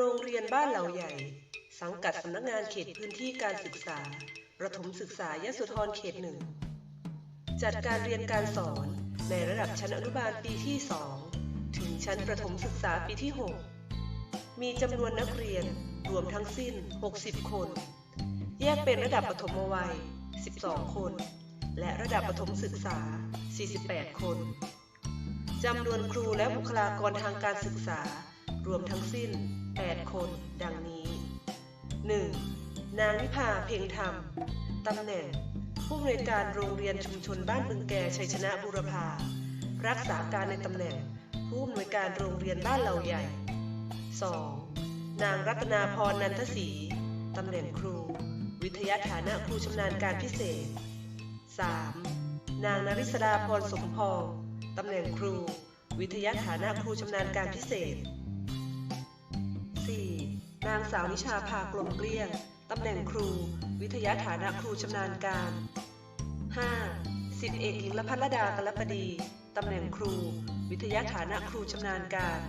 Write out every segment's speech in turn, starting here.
รงเรียนบ้านเหล่าใหญ่ สังกัดสำนักงานเขตพื้นที่การศึกษา ประถมศึกษายโสธรเขตหนึ่ง จัดการเรียนการสอนในระดับชั้นอนุบาลปีที่ 2 ถึงชั้นประถมศึกษาปีที่ 6 มีจำนวนนักเรียนรวมทั้งสิ้น 60 คน แยกเป็นระดับปฐมวัย 12 คน และระดับประถมศึกษา 48 คน จำนวนครูและบุคลากรทางการศึกษา รวมทั้งสิ้น 8 คนดังนี้ 1. นางวิภาเพ่งธรรม ตำแหน่ง ผู้อำนวยการโรงเรียนชุมชนบ้านบึงแกชัยชนะบุรพา รักษาการในตำแหน่ง ผู้อำนวยการโรงเรียนบ้านเหล่าใหญ่ 2. นางรัตนาพรนันทศรีตำแหน่งครู วิทยาฐานะครูชำนาญการพิเศษ 3. นางนริศดาพรสมพงตำแหน่งครู วิทยาฐานะครูชำนาญการพิเศษ นางสาวนิชาภากลมเกลี้ยง ตำแหน่งครู วิทยาฐานะครูชำนาญการ 5. สิบเอกหญิงละพัลดากลปดี ตำแหน่งครู วิทยาฐานะครูชำนาญการ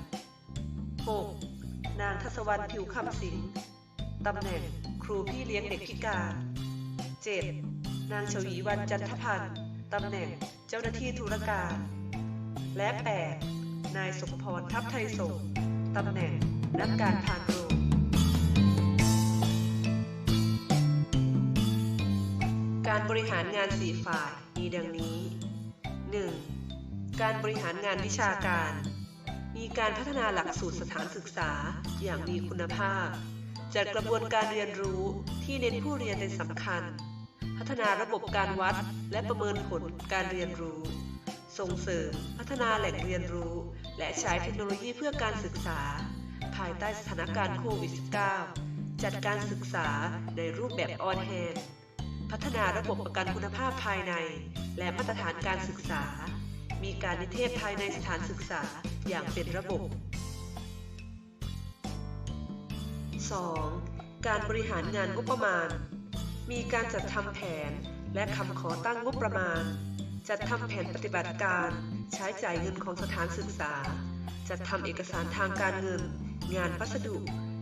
6. นางทศวรรณผิวคำสิงตำแหน่งครูพี่เลี้ยงเด็กพิการ 7. นางชวีวันจันทพันธ์ตำแหน่งเจ้าหน้าที่ธุรการ และ 8. นายสมพรทัพไทยสงตำแหน่งนักการพานโรง การบริหารงานสี่ฝ่ายมีดังนี้ 1. การบริหารงานวิชาการ มีการพัฒนาหลักสูตรสถานศึกษาอย่างมีคุณภาพ จัดกระบวนการเรียนรู้ที่เน้นผู้เรียนเป็นสำคัญ พัฒนาระบบการวัดและประเมินผลการเรียนรู้ ส่งเสริม พัฒนาแหล่งเรียนรู้ และใช้เทคโนโลยีเพื่อการศึกษา ภายใต้สถานการณ์โควิด -19 จัดการศึกษาในรูปแบบออนแฮน พัฒนาระบบประกันคุณภาพภายใน และมาตรฐานการศึกษา มีการนิเทศภายในสถานศึกษาอย่างเป็นระบบ 2. การบริหารงานงบประมาณ มีการจัดทำแผนและคำขอตั้งงบประมาณ จัดทำแผนปฏิบัติการ ใช้จ่ายเงินของสถานศึกษา จัดทำเอกสารทางการเงิน งานพัสดุ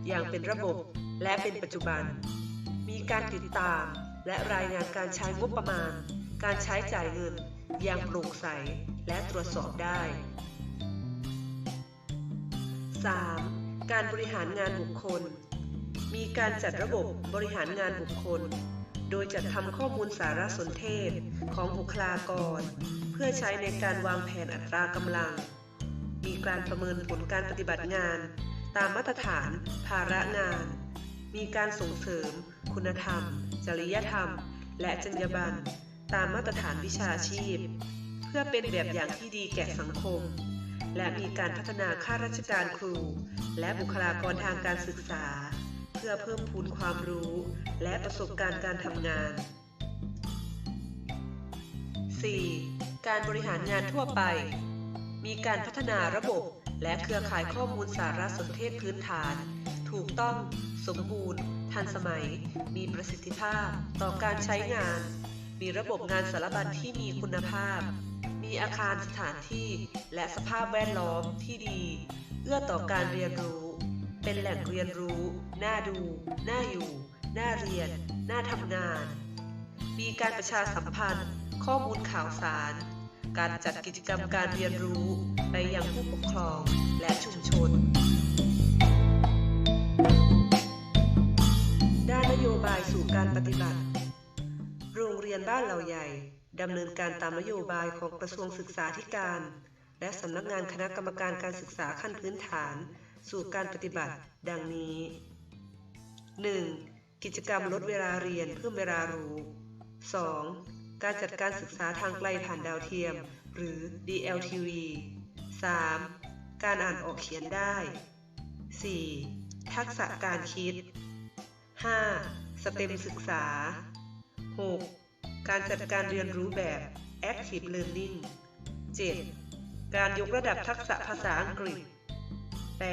อย่างเป็นระบบ และเป็นปัจจุบัน มีการติดตาม และรายงานการใช้งบประมาณ การใช้จ่ายเงิน อย่างโปร่งใส และตรวจสอบได้ 3. การบริหารงานบุคคล มีการจัดระบบบริหารงานบุคคล โดยจัดทำข้อมูลสารสนเทศของบุคลากร เพื่อใช้ในการวางแผนอัตรากำลัง มีการประเมินผลการปฏิบัติงาน ตามมาตรฐาน ภาระงาน มีการส่งเสริม คุณธรรม จริยธรรม และจรรยาบรรณตามมาตรฐานวิชาชีพ เพื่อเป็นแบบอย่างที่ดีแก่สังคม และมีการพัฒนาข้าราชการครู และบุคลากรทางการศึกษา เพื่อเพิ่มพูนความรู้ และประสบการณ์การทำงาน 4. การบริหารงานทั่วไป มีการพัฒนาระบบและเครือข่ายข้อมูลสารสนเทศพื้นฐาน ถูกต้อง สมบูรณ์ ทันสมัย มีประสิทธิภาพ ต่อการใช้งาน มีระบบงานสารบัญที่มีคุณภาพ มีอาคารสถานที่และสภาพแวดล้อมที่ดี เอื้อต่อการเรียนรู้ เป็นแหล่งเรียนรู้ น่าดู น่าอยู่ น่าเรียน น่าทำงาน มีการประชาสัมพันธ์ ข้อมูลข่าวสาร การจัดกิจกรรมการเรียนรู้ ไปยังผู้ปกครองและานเหล่าใหญ่ดำเนินการตามนโยบายของกระทรวงศึกษาธิการ และสำนักงานคณะกรรมการการศึกษาขั้นพื้นฐาน สู่การปฏิบัติ ดังนี้ 1. กิจกรรมลดเวลาเรียนเพิ่มเวลารู้ 2. การจัดการศึกษาทางไกลผ่านดาวเทียม หรือ DLTV 3. การอ่านออกเขียนได้ 4. ทักษะการคิด 5. สเต็มศึกษา 6. การจัดการเรียนรู้แบบ Active Learning 7. การยกระดับทักษะภาษาอังกฤษ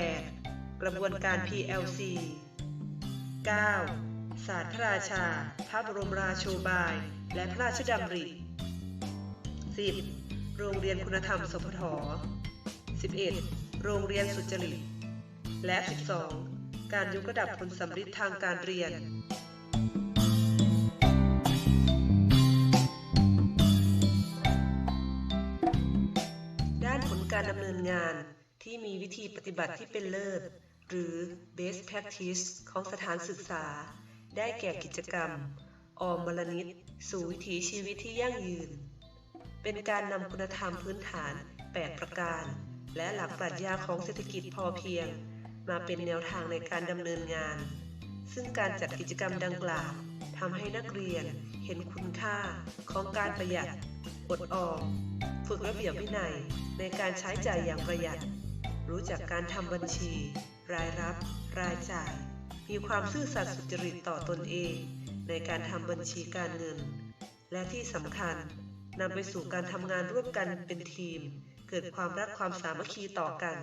8. กระบวนการ PLC 9. ศาสตร์พระราชา พระบรมราโชบาย และพระราชดำริ 10. โรงเรียนคุณธรรมสพท 11. โรงเรียนสุจริต และ 12. การยกระดับผลสำฤทธิ์ทางการเรียน การดำเนินงานที่มีวิธีปฏิบัติที่เป็นเลิศ หรือ best practice ของสถานศึกษา ได้แก่กิจกรรม ออมมลนิตสู่วิถีชีวิตที่ยั่งยืน เป็นการนำคุณธรรมพื้นฐาน 8 ประการ และหลักปรัชญาของเศรษฐกิจพอเพียง มาเป็นแนวทางในการดำเนินงาน ซึ่งการจัดกิจกรรมดังกล่าวทำให้นักเรียนเห็นคุณค่าของการประหยัดอดออม ฝึกระเบียบวินัยในการใช้จ่ายอย่างประหยัด รู้จักการทำบัญชี รายรับ รายจ่าย มีความซื่อสัตย์สุจริตต่อตนเอง ในการทำบัญชีการเงิน และที่สำคัญนำไปสู่การทำงานร่วมกันเป็นทีม เกิดความรักความสามัคคีต่อกัน